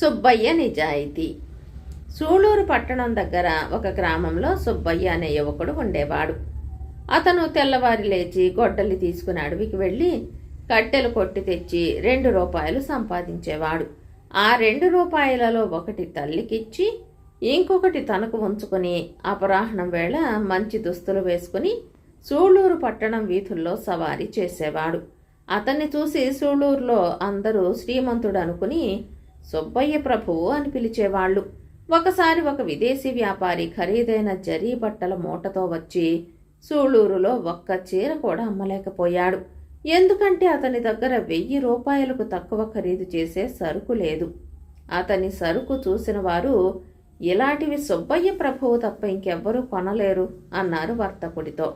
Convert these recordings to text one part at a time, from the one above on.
సుబ్బయ్య నిజాయితీ. సూళూరు పట్టణం దగ్గర ఒక గ్రామంలో సుబ్బయ్య అనే యువకుడు ఉండేవాడు. అతను తెల్లవారి లేచి గొడ్డలి తీసుకుని అడవికి వెళ్ళి కట్టెలు కొట్టి తెచ్చి రెండు రూపాయలు సంపాదించేవాడు. ఆ రెండు రూపాయలలో ఒకటి తల్లికిచ్చి ఇంకొకటి తనకు ఉంచుకొని అపరాహ్నం వేళ మంచి దుస్తులు వేసుకుని సూళ్ళూరు పట్టణం వీధుల్లో సవారీ చేసేవాడు. అతన్ని చూసి సూళ్ళూరులో అందరూ శ్రీమంతుడు అనుకుని సుబ్బయ్య ప్రభువు అని పిలిచేవాళ్ళు. ఒకసారి ఒక విదేశీ వ్యాపారి ఖరీదైన జరీ బట్టల మూటతో వచ్చి సూళ్ళూరులో ఒక్క చీర కూడా అమ్మలేకపోయాడు. ఎందుకంటే అతని దగ్గర వెయ్యి రూపాయలకు తక్కువ ఖరీదు చేసే సరుకు లేదు. అతని సరుకు చూసిన వారు ఇలాంటివి సుబ్బయ్య ప్రభువు తప్ప ఇంకెవ్వరూ కొనలేరు అన్నారు వర్తకుడితో.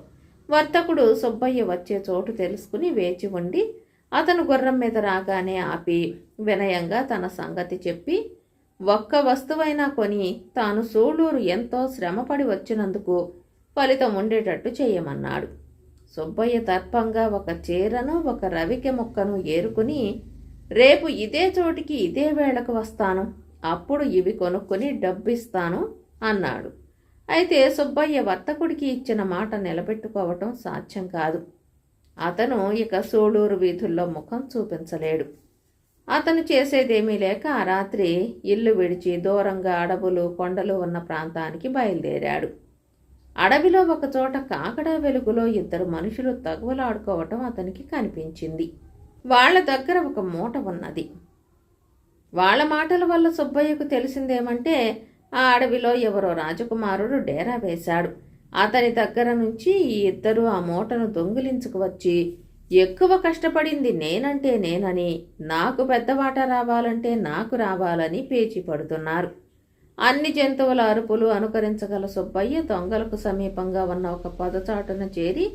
వర్తకుడు సుబ్బయ్య వచ్చే చోటు తెలుసుకుని వేచి ఉండి అతను గుర్రం మీద రాగానే ఆపి వినయంగా తన సంగతి చెప్పి ఒక్క వస్తువైనా కొని తాను సూళ్ళూరు ఎంతో శ్రమపడి వచ్చినందుకు ఫలితం ఉండేటట్టు చేయమన్నాడు. సుబ్బయ్య తర్పంగా ఒక చీరను ఒక రవిక మొక్కను ఏరుకుని రేపు ఇదే చోటికి ఇదే వేళకు వస్తాను అప్పుడు ఇవి కొనుక్కొని డబ్బిస్తాను అన్నాడు. అయితే సుబ్బయ్య వర్తకుడికి ఇచ్చిన మాట నిలబెట్టుకోవటం సాధ్యం కాదు. అతను ఇక సూళూరు వీధుల్లో ముఖం చూపించలేడు. అతను చేసేదేమీ లేక ఆ రాత్రి ఇల్లు విడిచి దూరంగా అడవులు కొండలు ఉన్న ప్రాంతానికి బయలుదేరాడు. అడవిలో ఒకచోట కాకడా వెలుగులో ఇద్దరు మనుషులు తగువలాడుకోవటం అతనికి కనిపించింది. వాళ్ళ దగ్గర ఒక మూట ఉన్నది. వాళ్ళ మాటల వల్ల సుబ్బయ్యకు తెలిసిందేమంటే ఆ అడవిలో ఎవరో రాజకుమారుడు డేరా వేశాడు. అతని దగ్గర నుంచి ఈ ఇద్దరు ఆ మూటను దొంగిలించుకు వచ్చి ఎక్కువ కష్టపడింది నేనంటే నేనని నాకు పెద్దవాట రావాలంటే నాకు రావాలని పేచి పడుతున్నారు అన్ని జంతువుల అరుపులు అనుకరించగల సుబ్బయ్య దొంగలకు సమీపంగా ఉన్న ఒక పొదచాటున చేరి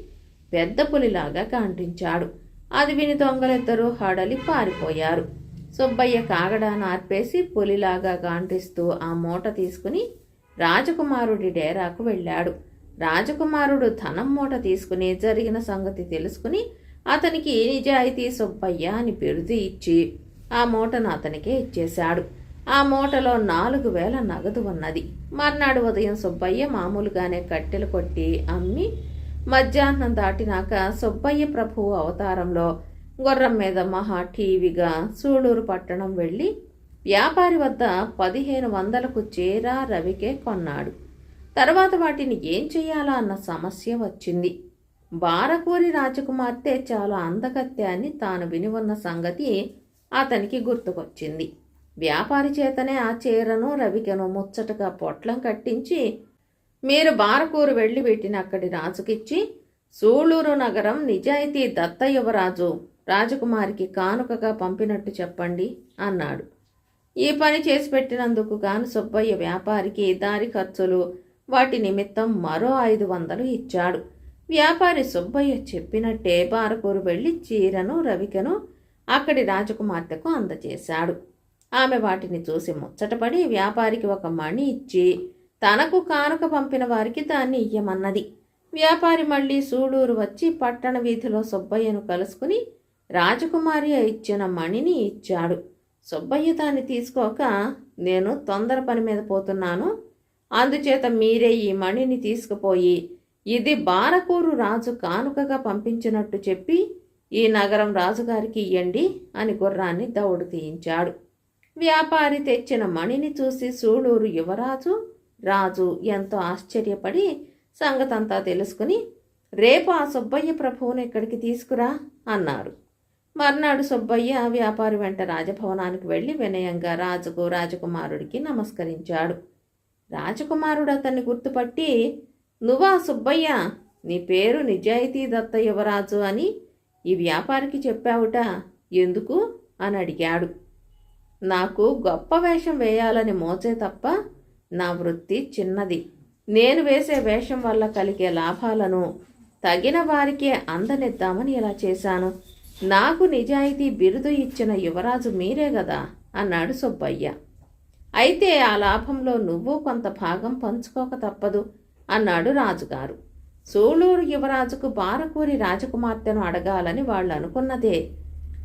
పెద్ద పులిలాగా కాంటించాడు. అది విని దొంగలిద్దరూ హడలి పారిపోయారు. సుబ్బయ్య కాగడాను ఆర్పేసి పులిలాగా గాంటిస్తూ ఆ మూట తీసుకుని రాజకుమారుడి డేరాకు వెళ్ళాడు. రాజకుమారుడు ధనం మూట తీసుకుని జరిగిన సంగతి తెలుసుకుని అతనికి నిజాయితీ సుబ్బయ్య అని బిరుదు ఇచ్చి ఆ మూటను అతనికే ఇచ్చేశాడు. ఆ మూటలో నాలుగు వేల నగదు ఉన్నది. మర్నాడు ఉదయం సుబ్బయ్య మామూలుగానే కట్టెలు కొట్టి అమ్మి మధ్యాహ్నం దాటినాక సుబ్బయ్య ప్రభువు అవతారంలో గుర్రం మీద మహా టీవీగా సూళూరు పట్టణం వెళ్ళి వ్యాపారి వద్ద పదిహేను వందలకు చీర రవికే కొన్నాడు. తర్వాత వాటిని ఏం చేయాలా అన్న సమస్య వచ్చింది. బారకూరి రాజకుమార్తె చాలా అందగత్తె అని తాను విని ఉన్న సంగతి అతనికి గుర్తుకొచ్చింది. వ్యాపారి చేతనే ఆ చీరను రవికను ముచ్చటగా పొట్లం కట్టించి మీరు బారకూరు వెళ్ళి పెట్టిన అక్కడి రాజుకిచ్చి సూళూరు నగరం నిజాయితీ దత్త యువరాజు రాజకుమారికి కానుకగా పంపినట్టు చెప్పండి అన్నాడు. ఈ పని చేసి పెట్టినందుకు గాను సుబ్బయ్య వ్యాపారికి దారి ఖర్చులు వాటి నిమిత్తం మరో ఐదు వందలు ఇచ్చాడు. వ్యాపారి సుబ్బయ్య చెప్పినట్టే బారకూరు వెళ్ళి చీరను రవికను అక్కడి రాజకుమార్తెకు అందజేశాడు. ఆమె వాటిని చూసి ముచ్చటపడి వ్యాపారికి ఒక మణి ఇచ్చి తనకు కానుక పంపిన వారికి దాన్ని ఇయ్యమన్నది. వ్యాపారి మళ్ళీ సూడూరు వచ్చి పట్టణ వీధిలో సుబ్బయ్యను కలుసుకుని రాజకుమారి ఇచ్చిన మణిని ఇచ్చాడు. సుబ్బయ్య దాన్ని తీసుకోక నేను తొందర పని మీద పోతున్నాను. అందుచేత మీరే ఈ మణిని తీసుకుపోయి ఇది బారకూరు రాజు కానుకగా పంపించినట్టు చెప్పి ఈ నగరం రాజుగారికి ఇయ్యండి అని గుర్రాన్ని దౌడు తీయించాడు. వ్యాపారి తెచ్చిన మణిని చూసి సూళూరు యువరాజు రాజు ఎంతో ఆశ్చర్యపడి సంగతంతా తెలుసుకుని రేపు ఆ సుబ్బయ్య ప్రభువుని ఇక్కడికి తీసుకురా అన్నారు. మర్నాడు సుబ్బయ్య వ్యాపారి వెంట రాజభవనానికి వెళ్ళి వినయంగా రాజుకు రాజకుమారుడికి నమస్కరించాడు. రాజకుమారుడు అతన్ని గుర్తుపట్టి నువ్వా సుబ్బయ్య నీ పేరు నిజాయితీ దత్త యువరాజు అని ఈ వ్యాపారికి చెప్పావుట ఎందుకు? అని అడిగాడు. నాకు గొప్ప వేషం వేయాలని మోచే తప్ప నా వృత్తి చిన్నది. నేను వేసే వేషం వల్ల కలిగే లాభాలను తగిన వారికే అందనిద్దామని ఇలా చేశాను. నాకు నిజాయితీ బిరుదు ఇచ్చిన యువరాజు మీరే కదా అన్నాడు సుబ్బయ్య. అయితే ఆ లాభంలో నువ్వు కొంత భాగం పంచుకోక తప్పదు అన్నాడు రాజుగారు. సోళూరు యువరాజుకు బారకూరి రాజకుమార్తెను అడగాలని వాళ్ళు అనుకున్నదే.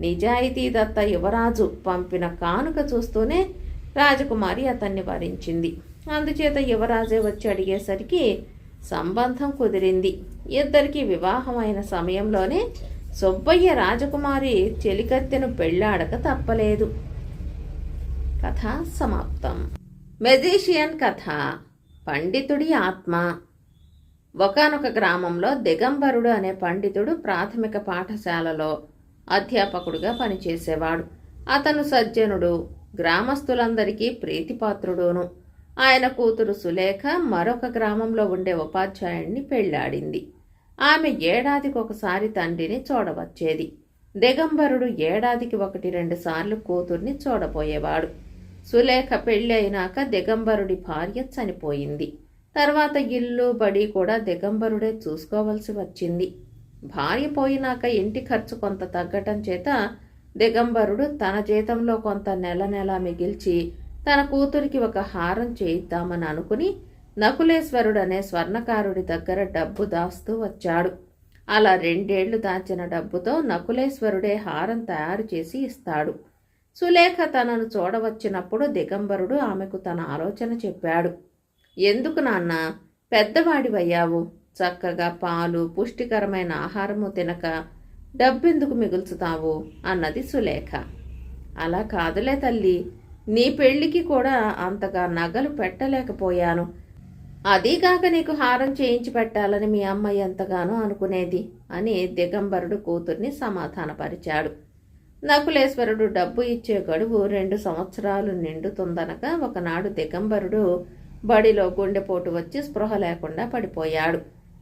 నిజాయితీ దత్త యువరాజు పంపిన కానుక చూస్తూనే రాజకుమారి అతన్ని వరించింది. అందుచేత యువరాజే వచ్చి అడిగేసరికి సంబంధం కుదిరింది. ఇద్దరికి వివాహమైన సమయంలోనే సుబ్బయ్య రాజకుమారి చెలికత్తెను పెళ్ళాడక తప్పలేదు. కథ సమాప్తం. మెజీషియన్ కథ పండితుడి ఆత్మ. ఒకనొక గ్రామంలో దిగంబరుడు అనే పండితుడు ప్రాథమిక పాఠశాలలో అధ్యాపకుడుగా పనిచేసేవాడు. అతను సజ్జనుడు గ్రామస్తులందరికీ ప్రీతిపాత్రుడును. ఆయన కూతురు సులేఖ మరొక గ్రామంలో ఉండే ఉపాధ్యాయుణ్ణి పెళ్ళాడింది. ఆమె ఏడాదికి ఒకసారి తండ్రిని చూడవచ్చేది. దిగంబరుడు ఏడాదికి ఒకటి రెండు సార్లు కూతుర్ని చూడబోయేవాడు. సులేఖ పెళ్ళి అయినాక దిగంబరుడి భార్య చనిపోయింది. తర్వాత ఇల్లు బడి కూడా దిగంబరుడే చూసుకోవలసి వచ్చింది. భార్య పోయినాక ఇంటి ఖర్చు కొంత తగ్గటం చేత దిగంబరుడు తన జీతంలో కొంత నెల నెల మిగిల్చి తన కూతురికి ఒక హారం చేయిద్దామని అనుకుని నకులేశ్వరుడు అనే స్వర్ణకారుడి దగ్గర డబ్బు దాస్తూ వచ్చాడు. అలా రెండేళ్ళు దాచిన డబ్బుతో నకులేశ్వరుడే హారం తయారు చేసి ఇస్తాడు. సులేఖ తనను చూడవచ్చినప్పుడు దిగంబరుడు ఆమెకు తన ఆలోచన చెప్పాడు. ఎందుకు నాన్న పెద్దవాడివయ్యావు. చక్కగా పాలు పుష్టికరమైన ఆహారము తినక డబ్బెందుకు మిగుల్చుతావు? అన్నది సులేఖ. అలా కాదులే తల్లి. నీ పెళ్ళికి కూడా అంతగా నగలు పెట్టలేకపోయాను. అదీగాక నీకు హారం చేయించి పెట్టాలని మీ అమ్మాయి ఎంతగానో అనుకునేది అని దిగంబరుడు కూతుర్ని సమాధానపరిచాడు. నకులేశ్వరుడు డబ్బు ఇచ్చే గడువు రెండు సంవత్సరాలు నిండుతుందనక ఒకనాడు దిగంబరుడు బడిలో గుండెపోటు వచ్చి స్పృహ లేకుండా పడిపోయాడు.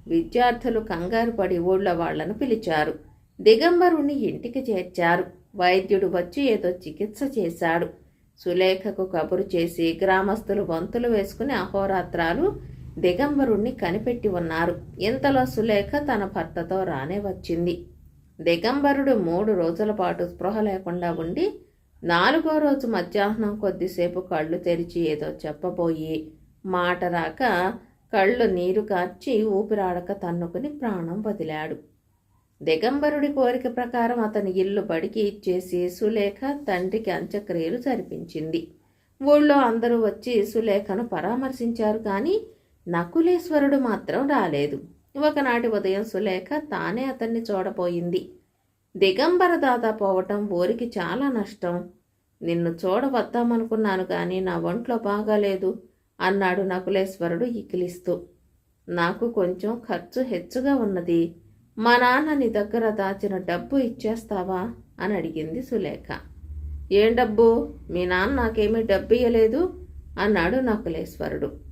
విద్యార్థులు కంగారు పడి ఊళ్ళో వాళ్ళను పిలిచారు. దిగంబరుణ్ణి ఇంటికి చేర్చారు. వైద్యుడు వచ్చి ఏదో చికిత్స చేశాడు. సులేఖకు కబురు చేసి గ్రామస్తులు వంతులు వేసుకుని అహోరాత్రాలు దిగంబరుణ్ణి కనిపెట్టి ఉన్నారు. ఇంతలో సులేఖ తన భర్తతో రానే వచ్చింది. దిగంబరుడు మూడు రోజుల పాటు స్పృహ లేకుండా ఉండి నాలుగో రోజు మధ్యాహ్నం కొద్దిసేపు కళ్ళు తెరిచి ఏదో చెప్పబోయి మాట రాక కళ్ళు నీరు కార్చి ఊపిరాడక తన్నుకుని ప్రాణం వదిలాడు. దిగంబరుడి కోరిక ప్రకారం అతని ఇల్లు బడికి ఇచ్చేసి సులేఖ తండ్రికి అంత్యక్రియలు జరిపించింది. ఊళ్ళో అందరూ వచ్చి సులేఖను పరామర్శించారు కానీ నకులేశ్వరుడు మాత్రం రాలేదు. ఒకనాటి ఉదయం సులేఖ తానే అతన్ని చూడబోయింది. దిగంబర దాత పోవటం ఊరికి చాలా నష్టం. నిన్ను చూడవద్దామనుకున్నాను కానీ నా ఒంట్లో బాగాలేదు అన్నాడు నకులేశ్వరుడు ఇకిలిస్తూ. నాకు కొంచెం ఖర్చు హెచ్చుగా ఉన్నది. మా నాన్న నీ దగ్గర దాచిన డబ్బు ఇచ్చేస్తావా? అని అడిగింది సులేఖ. ఏం డబ్బు? మీ నాన్న నాకేమీ డబ్బు ఇయ్యలేదు అన్నాడు నకులేశ్వరుడు.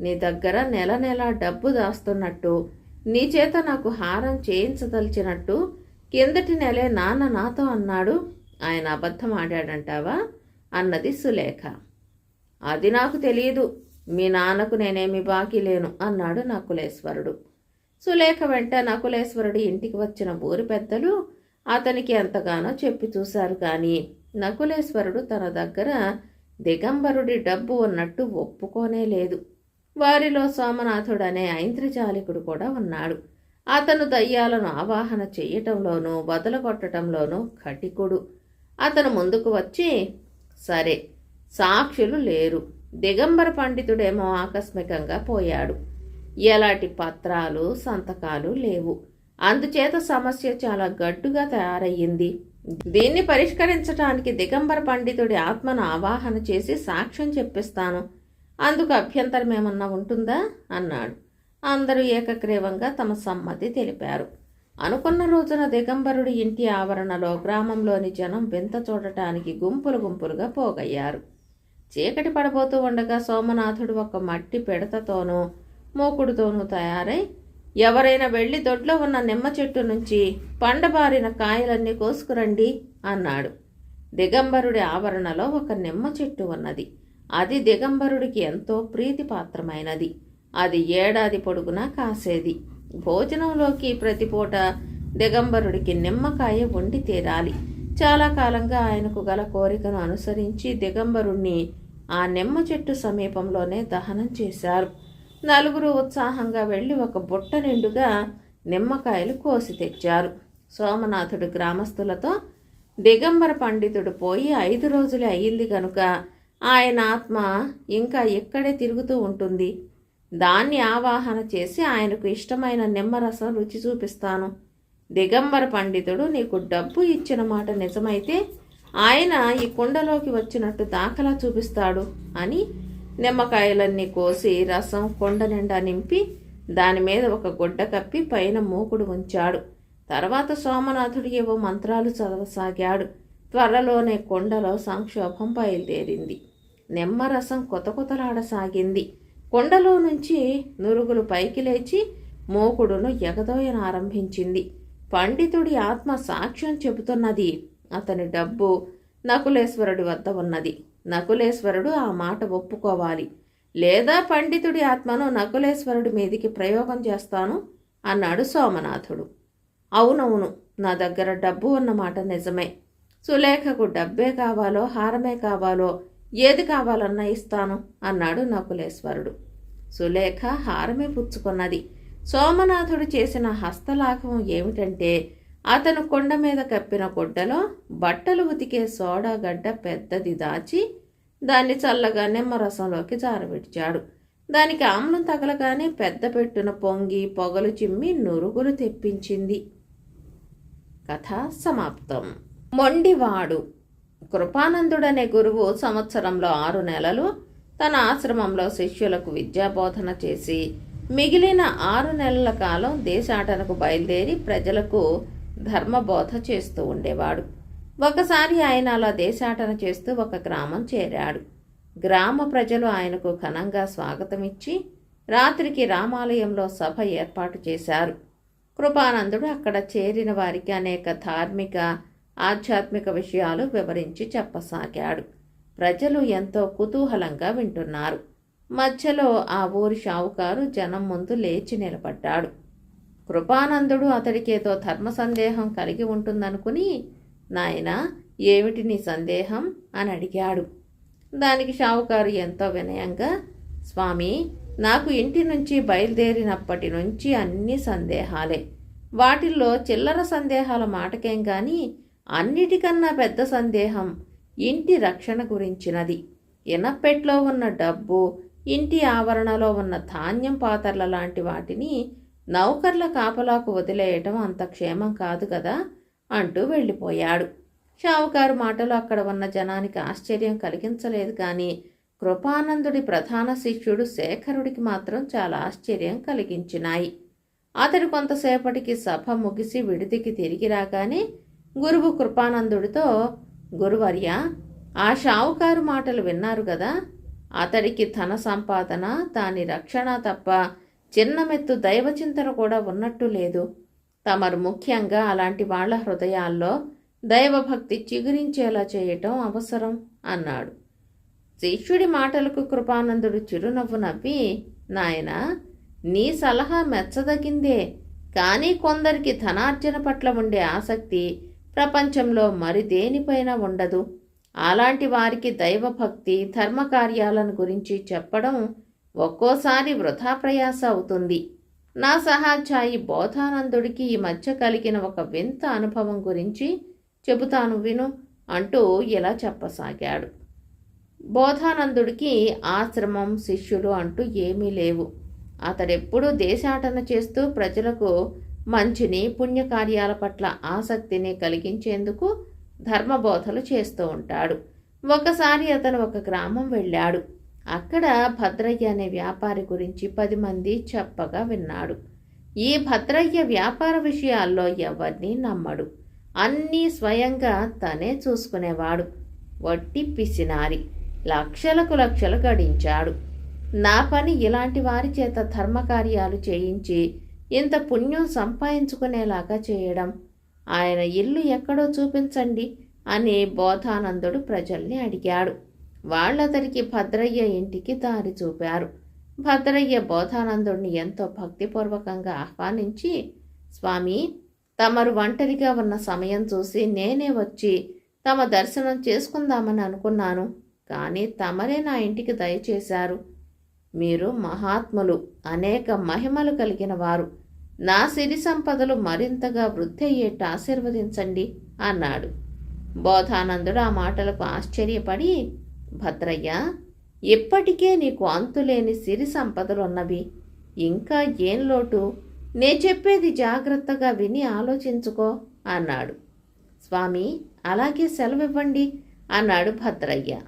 నీ దగ్గర నెల నెల డబ్బు దాస్తున్నట్టు నీ చేత నాకు హారం చేయించదలిచినట్టు కిందటి నెలే నాన్న నాతో అన్నాడు. ఆయన అబద్ధం ఆడాడంటావా? అన్నది సులేఖ. అది నాకు తెలియదు. మీ నాన్నకు నేనేమి బాకీ లేను అన్నాడు నకులేశ్వరుడు. సులేఖ వెంట నకులేశ్వరుడి ఇంటికి వచ్చిన ఊరి పెద్దలు అతనికి ఎంతగానో చెప్పి చూశారు కానీ నకులేశ్వరుడు తన దగ్గర దిగంబరుడి డబ్బు ఉన్నట్టు ఒప్పుకోనే లేదు. వారిలో సోమనాథుడు అనే ఐంద్రజాలికుడు కూడా ఉన్నాడు. అతను దయ్యాలను ఆవాహన చెయ్యటంలోనూ వదలగొట్టడంలోనూ కటికుడు. అతను ముందుకు వచ్చి సరే సాక్షులు లేరు. దిగంబర పండితుడేమో ఆకస్మికంగా పోయాడు. ఎలాంటి పత్రాలు సంతకాలు లేవు. అందుచేత సమస్య చాలా గడ్డుగా తయారయ్యింది. దీన్ని పరిష్కరించడానికి దిగంబర పండితుడి ఆత్మను ఆవాహన చేసి సాక్ష్యం చెప్పిస్తాను. అందుకు అభ్యంతరం ఏమన్నా ఉంటుందా? అన్నాడు. అందరూ ఏకగ్రీవంగా తమ సమ్మతి తెలిపారు. అనుకున్న రోజున దిగంబరుడి ఇంటి ఆవరణలో గ్రామంలోని జనం వింత చూడటానికి గుంపులు గుంపులుగా పోగయ్యారు. చీకటి పడబోతూ ఉండగా సోమనాథుడు ఒక మట్టి పెడతతోనూ మూకుడుతోనూ తయారై ఎవరైనా వెళ్ళి దొడ్లో ఉన్న నిమ్మ చెట్టు నుంచి పండబారిన కాయలన్నీ కోసుకురండి అన్నాడు. దిగంబరుడి ఆవరణలో ఒక నిమ్మ చెట్టు ఉన్నది. అది దిగంబరుడికి ఎంతో ప్రీతిపాత్రమైనది. అది ఏడాది పొడుగునా కాసేది. భోజనంలోకి ప్రతిపూట దిగంబరుడికి నిమ్మకాయ వండి తీరాలి. చాలా కాలంగా ఆయనకు గల కోరికను అనుసరించి దిగంబరుణ్ణి ఆ నిమ్మ చెట్టు సమీపంలోనే దహనం చేశారు. నలుగురు ఉత్సాహంగా వెళ్ళి ఒక బుట్ట నిండుగా నిమ్మకాయలు కోసి తెచ్చారు. సోమనాథుడు గ్రామస్తులతో దిగంబర పండితుడు పోయి ఐదు రోజులే అయ్యింది గనుక ఆయన ఆత్మ ఇంకా ఇక్కడే తిరుగుతూ ఉంటుంది. దాన్ని ఆవాహన చేసి ఆయనకు ఇష్టమైన నిమ్మరసం రుచి చూపిస్తాను. దిగంబర పండితుడు నీకు డబ్బు ఇచ్చిన మాట నిజమైతే ఆయన ఈ కుండలోకి వచ్చినట్టు దాఖలా చూపిస్తాడు అని నిమ్మకాయలన్నీ కోసి రసం కొండ నిండా నింపి దాని మీద ఒక గుడ్డ కప్పి పైన మూకుడు ఉంచాడు. తర్వాత సోమనాథుడు ఏవో మంత్రాలు చదవసాగాడు. త్వరలోనే కొండలో సంక్షోభం బయలుదేరింది. నిమ్మరసం కొత కొతలాడసాగింది కొండలో నుంచి నురుగులు పైకి లేచి మూకుడును ఎగదోయనారంభించింది. పండితుడి ఆత్మ సాక్ష్యం చెబుతున్నది. అతని డబ్బు నకులేశ్వరుడి వద్ద ఉన్నది. నకులేశ్వరుడు ఆ మాట ఒప్పుకోవాలి. లేదా పండితుడి ఆత్మను నకులేశ్వరుడి మీదికి ప్రయోగం చేస్తాను అన్నాడు సోమనాథుడు. అవునవును నా దగ్గర డబ్బు ఉన్నమాట నిజమే. సులేఖకు డబ్బే కావాలో హారమే కావాలో ఏది కావాలన్నా ఇస్తాను అన్నాడు నకులేశ్వరుడు. సులేఖ హారమే పుచ్చుకున్నది. సోమనాథుడు చేసిన హస్తలాఘవం ఏమిటంటే అతను కొండ మీద కప్పిన గుడ్డలో బట్టలు ఉతికే సోడా గడ్డ పెద్దది దాచి దాన్ని చల్లగా నిమ్మరసంలోకి జారబెట్టాడు దానికి ఆమ్లం తగలగానే పెద్ద పెట్టున పొంగి పొగలు చిమ్మి నురుగులు తెప్పించింది. కథ సమాప్తం. మొండివాడు కృపానందుడనే గురువు సంవత్సరంలో ఆరు నెలలు తన ఆశ్రమంలో శిష్యులకు విద్యాబోధన చేసి మిగిలిన ఆరు నెలల కాలం దేశాటనకు బయలుదేరి ప్రజలకు ధర్మబోధ చేస్తూ ఉండేవాడు. ఒకసారి ఆయన అలా దేశాటన చేస్తూ ఒక గ్రామం చేరాడు. గ్రామ ప్రజలు ఆయనకు ఘనంగా స్వాగతమిచ్చి రాత్రికి రామాలయంలో సభ ఏర్పాటు చేశారు. కృపానందుడు అక్కడ చేరిన వారికి అనేక ధార్మిక ఆధ్యాత్మిక విషయాలు వివరించి చెప్పసాగాడు. ప్రజలు ఎంతో కుతూహలంగా వింటున్నారు. మధ్యలో ఆ ఊరి షావుకారు జనం ముందు లేచి నిలబడ్డాడు. కృపానందుడు అతడికేదో ధర్మ సందేహం కలిగి ఉంటుందనుకుని నాయనా ఏమిటి నీ సందేహం? అని అడిగాడు. దానికి షావుకారు ఎంతో వినయంగా స్వామి నాకు ఇంటి నుంచి బయలుదేరినప్పటి నుంచి అన్ని సందేహాలే. వాటిల్లో చిల్లర సందేహాల మాటకేం కానీ అన్నిటికన్నా పెద్ద సందేహం ఇంటి రక్షణ గురించినది. ఇనపెట్లో ఉన్న డబ్బు ఇంటి ఆవరణలో ఉన్న ధాన్యం పాత్రల లాంటి వాటిని నౌకర్ల కాపలాకు వదిలేయటం అంత క్షేమం కాదు కదా అంటూ వెళ్ళిపోయాడు. షావుకారు మాటలు అక్కడ ఉన్న జనానికి ఆశ్చర్యం కలిగించలేదు కానీ కృపానందుడి ప్రధాన శిష్యుడు శేఖరుడికి మాత్రం చాలా ఆశ్చర్యం కలిగించినాయి. అతడు కొంతసేపటికి సభ ముగిసి విడిదికి తిరిగి రాగానే గురువు కృపానందుడితో గురువర్య ఆ షావుకారు మాటలు విన్నారు కదా అతడికి ధన సంపాదన దాని రక్షణ తప్ప చిన్నమెత్తు దైవచింతన కూడా ఉన్నట్టు లేదు. తమరు ముఖ్యంగా అలాంటి వాళ్ళ హృదయాల్లో దైవభక్తి చిగురించేలా చేయటం అవసరం అన్నాడు. శిష్యుడి మాటలకు కృపానందుడు చిరునవ్వు నవ్వి నాయన నీ సలహా మెచ్చదగిందే. కానీ కొందరికి ధనార్జన పట్ల ఉండే ఆసక్తి ప్రపంచంలో మరి దేనిపైన ఉండదు. అలాంటి వారికి దైవభక్తి ధర్మకార్యాలను గురించి చెప్పడం ఒక్కోసారి వృధా ప్రయాస అవుతుంది. నా సహాధ్యాయి బోధానందుడికి ఈ మధ్య కలిగిన ఒక వింత అనుభవం గురించి చెబుతాను విను అంటూ ఇలా చెప్పసాగాడు. బోధానందుడికి ఆశ్రమం శిష్యులు అంటూ ఏమీ లేవు. అతడెప్పుడూ దేశాటన చేస్తూ ప్రజలకు మంచిని పుణ్యకార్యాల పట్ల ఆసక్తిని కలిగించేందుకు ధర్మబోధలు చేస్తూ ఉంటాడు. ఒకసారి అతను ఒక గ్రామం వెళ్ళాడు. అక్కడ భద్రయ్య అనే వ్యాపారి గురించి పది మంది చెప్పగా విన్నాడు. ఈ భద్రయ్య వ్యాపార విషయాల్లో ఎవరిని నమ్మడు. అన్నీ స్వయంగా తనే చూసుకునేవాడు. వట్టి పిసినారి లక్షలకు లక్షలు గడించాడు. నా పని ఇలాంటి వారి చేత ధర్మకార్యాలు చేయించి ఇంత పుణ్యం సంపాదించుకునేలాగా చేయడం? ఆయన ఇల్లు ఎక్కడో చూపించండి అని బోధానందుడు ప్రజల్ని అడిగాడు. వాళ్ళతడికి భద్రయ్య ఇంటికి దారి చూపారు. భద్రయ్య బోధానందుడిని ఎంతో భక్తిపూర్వకంగా ఆహ్వానించి స్వామి తమరు ఒంటరిగా ఉన్న సమయం చూసి నేనే వచ్చి తమ దర్శనం చేసుకుందామని అనుకున్నాను. కానీ తమరే నా ఇంటికి దయచేశారు. మీరు మహాత్ములు అనేక మహిమలు కలిగిన వారు. నా సిరి సంపదలు మరింతగా వృద్ధయ్యేట్టు ఆశీర్వదించండి అన్నాడు. బోధానందుడు ఆ మాటలకు ఆశ్చర్యపడి భద్రయ్య ఇప్పటికే నీకు అంతులేని సిరి సంపదలున్నవి. ఇంకా ఏం లోటు? నే చెప్పేది జాగ్రత్తగా విని ఆలోచించుకో అన్నాడు. స్వామి అలాగే సెలవివ్వండి అన్నాడు భద్రయ్య.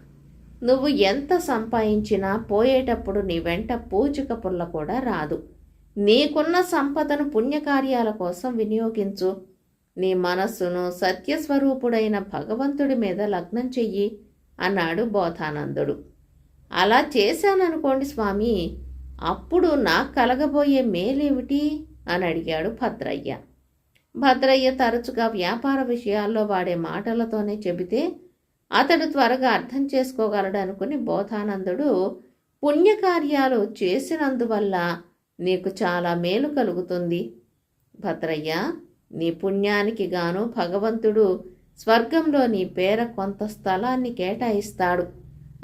నువ్వు ఎంత సంపాదించినా పోయేటప్పుడు నీ వెంట పూచిక పుల్ల కూడా రాదు. నీకున్న సంపదను పుణ్యకార్యాల కోసం వినియోగించు. నీ మనస్సును సత్యస్వరూపుడైన భగవంతుడి మీద లగ్నం చెయ్యి అన్నాడు బోధానందుడు. అలా చేశాననుకోండి స్వామి అప్పుడు నాకు కలగబోయే మేలేమిటి? అని అడిగాడు భద్రయ్య. భద్రయ్య తరచుగా వ్యాపార విషయాల్లో వాడే మాటలతోనే చెబితే అతడు త్వరగా అర్థం చేసుకోగలడు అనుకుని బోధానందుడు పుణ్యకార్యాలు చేసినందువల్ల నీకు చాలా మేలు కలుగుతుంది. భద్రయ్య నీ పుణ్యానికి గాను భగవంతుడు స్వర్గంలో నీ పేర కొంత స్థలాన్ని కేటాయిస్తాడు.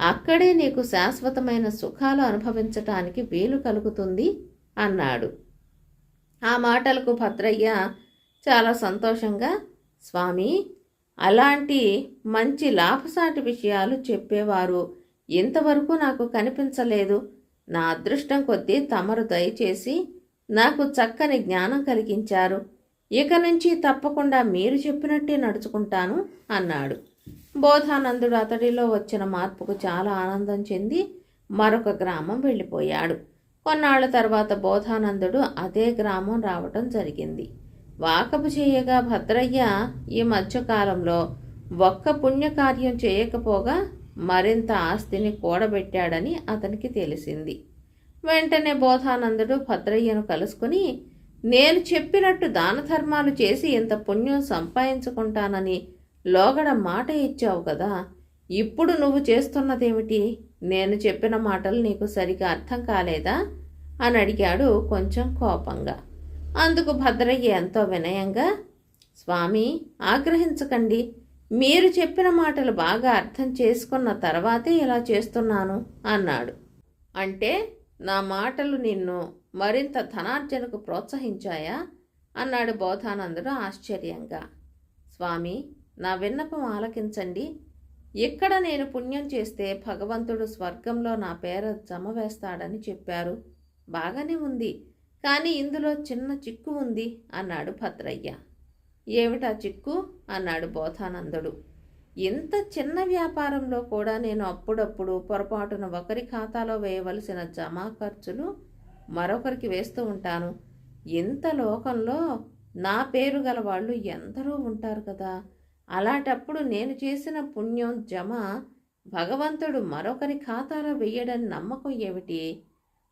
అక్కడే నీకు శాశ్వతమైన సుఖాలు అనుభవించటానికి వీలు కలుగుతుంది అన్నాడు. ఆ మాటలకు భద్రయ్య చాలా సంతోషంగా స్వామి అలాంటి మంచి లాభసాటి విషయాలు చెప్పేవారు. ఇంతవరకు నాకు కనిపించలేదు. నా అదృష్టం కొద్దీ తమరు దయచేసి నాకు చక్కని జ్ఞానం కలిగించారు. ఇక నుంచి తప్పకుండా మీరు చెప్పినట్టే నడుచుకుంటాను అన్నాడు. బోధానందుడు అతడిలో వచ్చిన మార్పుకు చాలా ఆనందం చెంది మరొక గ్రామం వెళ్ళిపోయాడు. కొన్నాళ్ళ తర్వాత బోధానందుడు అదే గ్రామం రావటం జరిగింది. వాకపు చేయగా భద్రయ్య ఈ మధ్యకాలంలో ఒక్క పుణ్యకార్యం చేయకపోగా మరింత ఆస్తిని కూడబెట్టాడని అతనికి తెలిసింది. వెంటనే బోధానందుడు భద్రయ్యను కలుసుకుని నేను చెప్పినట్టు దాన ధర్మాలు చేసి ఇంత పుణ్యం సంపాదించుకుంటానని లోగడ మాట ఇచ్చావు కదా ఇప్పుడు నువ్వు చేస్తున్నదేమిటి? నేను చెప్పిన మాటలు నీకు సరిగా అర్థం కాలేదా? అని అడిగాడు కొంచెం కోపంగా. అందుకు భద్రయ్య ఎంతో వినయంగా స్వామి ఆగ్రహించకండి. మీరు చెప్పిన మాటలు బాగా అర్థం చేసుకున్న తర్వాతే ఇలా చేస్తున్నాను అన్నాడు. అంటే నా మాటలు నిన్ను మరింత ధనార్జనకు ప్రోత్సహించాయా? అన్నాడు బోధానందుడు ఆశ్చర్యంగా. స్వామి నా విన్నపం ఆలకించండి. ఇక్కడ నేను పుణ్యం చేస్తే భగవంతుడు స్వర్గంలో నా పేర జమ వేస్తాడని చెప్పారు. బాగానే ఉంది. కానీ ఇందులో చిన్న చిక్కు ఉంది అన్నాడు భద్రయ్య. ఏమిటా చిక్కు? అన్నాడు బోధానందుడు. ఇంత చిన్న వ్యాపారంలో కూడా నేను అప్పుడప్పుడు పొరపాటున ఒకరి ఖాతాలో వేయవలసిన జమా ఖర్చులు మరొకరికి వేస్తూ ఉంటాను. ఇంత లోకంలో నా పేరు గల వాళ్ళు ఎందరో ఉంటారు కదా. అలాంటప్పుడు నేను చేసిన పుణ్యం జమ భగవంతుడు మరొకరి ఖాతాలో వెయ్యడని నమ్మకం ఏమిటి?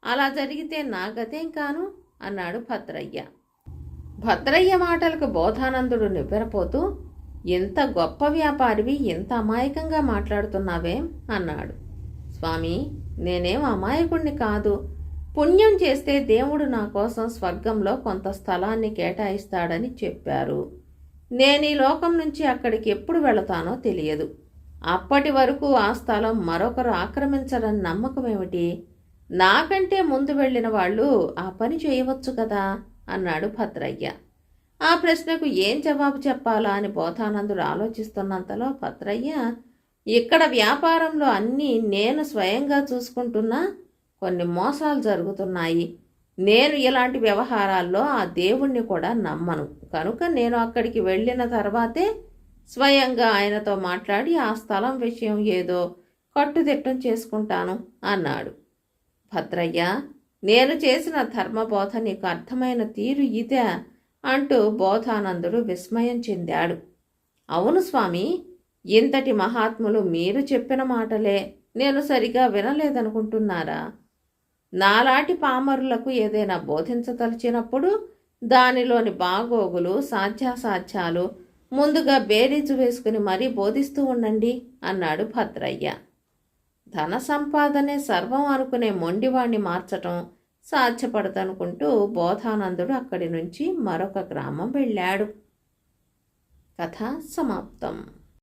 అలా జరిగితే నా గతేం కాను? అన్నాడు భద్రయ్య. భద్రయ్య మాటలకు బోధానందుడు నివ్వెరపోతూ ఎంత గొప్ప వ్యాపారివి ఎంత అమాయకంగా మాట్లాడుతున్నావేం అన్నాడు. స్వామి నేనేం అమాయకుణ్ణి కాదు. పుణ్యం చేస్తే దేవుడు నా కోసం స్వర్గంలో కొంత స్థలాన్ని కేటాయిస్తాడని చెప్పారు. నేను ఈ లోకం నుంచి అక్కడికి ఎప్పుడు వెళతానో తెలియదు. అప్పటి వరకు ఆ స్థలం మరొకరు ఆక్రమించరని నమ్మకం ఏమిటి? నాకంటే ముందు వెళ్ళిన వాళ్ళు ఆ పని చేయవచ్చు కదా అన్నాడు భద్రయ్య. ఆ ప్రశ్నకు ఏం జవాబు చెప్పాలా అని బోధానందుడు ఆలోచిస్తున్నంతలో భద్రయ్య ఇక్కడ వ్యాపారంలో అన్నీ నేను స్వయంగా చూసుకుంటున్నా కొన్ని మోసాలు జరుగుతున్నాయి. నేను ఇలాంటి వ్యవహారాల్లో ఆ దేవుణ్ణి కూడా నమ్మను. కనుక నేను అక్కడికి వెళ్ళిన తర్వాతే స్వయంగా ఆయనతో మాట్లాడి ఆ స్థలం విషయం ఏదో కట్టుదిట్టం చేసుకుంటాను అన్నాడు. భద్రయ్య నేను చేసిన ధర్మబోధ నీకు అర్థమైన తీరు ఇదే అంటూ బోధానందుడు విస్మయం చెందాడు. అవును స్వామి ఇంతటి మహాత్ములు మీరు చెప్పిన మాటలే నేను సరిగా వినలేదనుకుంటున్నారా? నాలాటి పామరులకు ఏదైనా బోధించదలిచినప్పుడు దానిలోని బాగోగులు సాధ్యాసాధ్యాలు ముందుగా బేరీజు వేసుకుని మరీ బోధిస్తూ ఉండండి అన్నాడు భద్రయ్య. ధన సంపాదనే సర్వం అనుకునే మొండివాణ్ణి మార్చటం సాధ్యపడదనుకుంటూ బోధానందుడు అక్కడి నుంచి మరొక గ్రామం వెళ్ళాడు. కథ సమాప్తం.